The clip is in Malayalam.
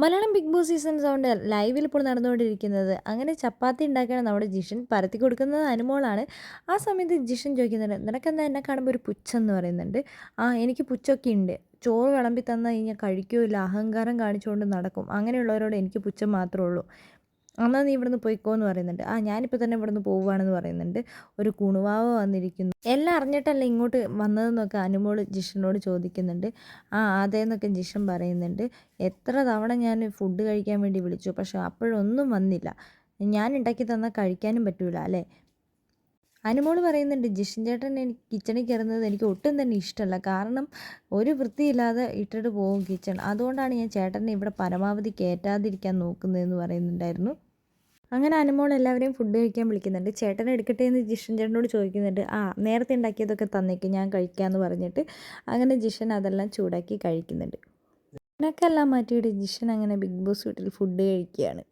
Malayalam Bigg Boss season sound ലൈവിൽ ഇപ്പോൾ നടന്നുകൊണ്ടിരിക്കുന്നത്. അങ്ങനെ ചപ്പാത്തി ഉണ്ടാക്കിയാണ് നമ്മുടെ ജിഷൻ പരത്തി കൊടുക്കുന്നത്. അനുമോളാണ്. ആ സമയത്ത് ജിഷൻ ചോദിക്കുന്നുണ്ട് നിനക്കെന്താ എന്നെ കാണുമ്പോൾ ഒരു പുച്ഛം എന്ന് പറയുന്നുണ്ട്? ആ എനിക്ക് പുച്ഛമൊക്കെ ഉണ്ട്. ചോറ് വിളമ്പി തന്നു കഴിഞ്ഞാൽ കഴിക്കുമില്ല അഹങ്കാരം കാണിച്ചുകൊണ്ട് നടക്കും. അങ്ങനെയുള്ളവരോട് എനിക്ക് പുച്ഛം മാത്രമേ ഉള്ളൂ. എന്നാൽ നീ ഇവിടുന്ന് പോയിക്കോ എന്ന് പറയുന്നുണ്ട്. ആ ഞാനിപ്പോൾ തന്നെ ഇവിടുന്ന് പോവുകയാണെന്ന് പറയുന്നുണ്ട്. ഒരു കുണുവാവ് വന്നിരിക്കുന്നു. എല്ലാം അറിഞ്ഞിട്ടല്ല ഇങ്ങോട്ട് വന്നതെന്നൊക്കെ അനുമോൾ ജിഷനോട് ചോദിക്കുന്നുണ്ട്. ആ അതെ എന്നൊക്കെ ജിഷൻ പറയുന്നുണ്ട്. എത്ര തവണ ഞാൻ ഫുഡ് കഴിക്കാൻ വേണ്ടി വിളിച്ചു പക്ഷെ അപ്പോഴൊന്നും വന്നില്ല. ഞാൻ ഉണ്ടാക്കി തന്നാൽ കഴിക്കാനും പറ്റൂല അല്ലേ? അനുമോൾ പറയുന്നുണ്ട് ജിഷൻ ചേട്ടൻ എനിക്ക് കിച്ചണിൽ കയറുന്നത് എനിക്ക് ഒട്ടും തന്നെ ഇഷ്ടമല്ല. കാരണം ഒരു വൃത്തിയില്ലാതെ ഇട്ടിട്ട് പോകും കിച്ചൺ. അതുകൊണ്ടാണ് ഞാൻ ചേട്ടനെ ഇവിടെ പരമാവധി കയറ്റാതിരിക്കാൻ നോക്കുന്നതെന്ന് പറയുന്നുണ്ടായിരുന്നു. അങ്ങനെ അനുമോൾ എല്ലാവരെയും ഫുഡ് കഴിക്കാൻ വിളിക്കുന്നുണ്ട്. ചേട്ടൻ എടുക്കട്ടെ എന്ന് ജിഷൻ ചേട്ടനോട് ചോദിക്കുന്നുണ്ട്. ആ നേരത്തെ ഉണ്ടാക്കിയതൊക്കെ തന്നേക്ക് ഞാൻ കഴിക്കാമെന്ന് പറഞ്ഞിട്ട്. അങ്ങനെ ജിഷൻ അതെല്ലാം ചൂടാക്കി കഴിക്കുന്നുണ്ട്. എന്നൊക്കെ എല്ലാം മാറ്റിയിട്ട് ജിഷൻ അങ്ങനെ ബിഗ് ബോസ് വീട്ടിൽ ഫുഡ് കഴിക്കുകയാണ്.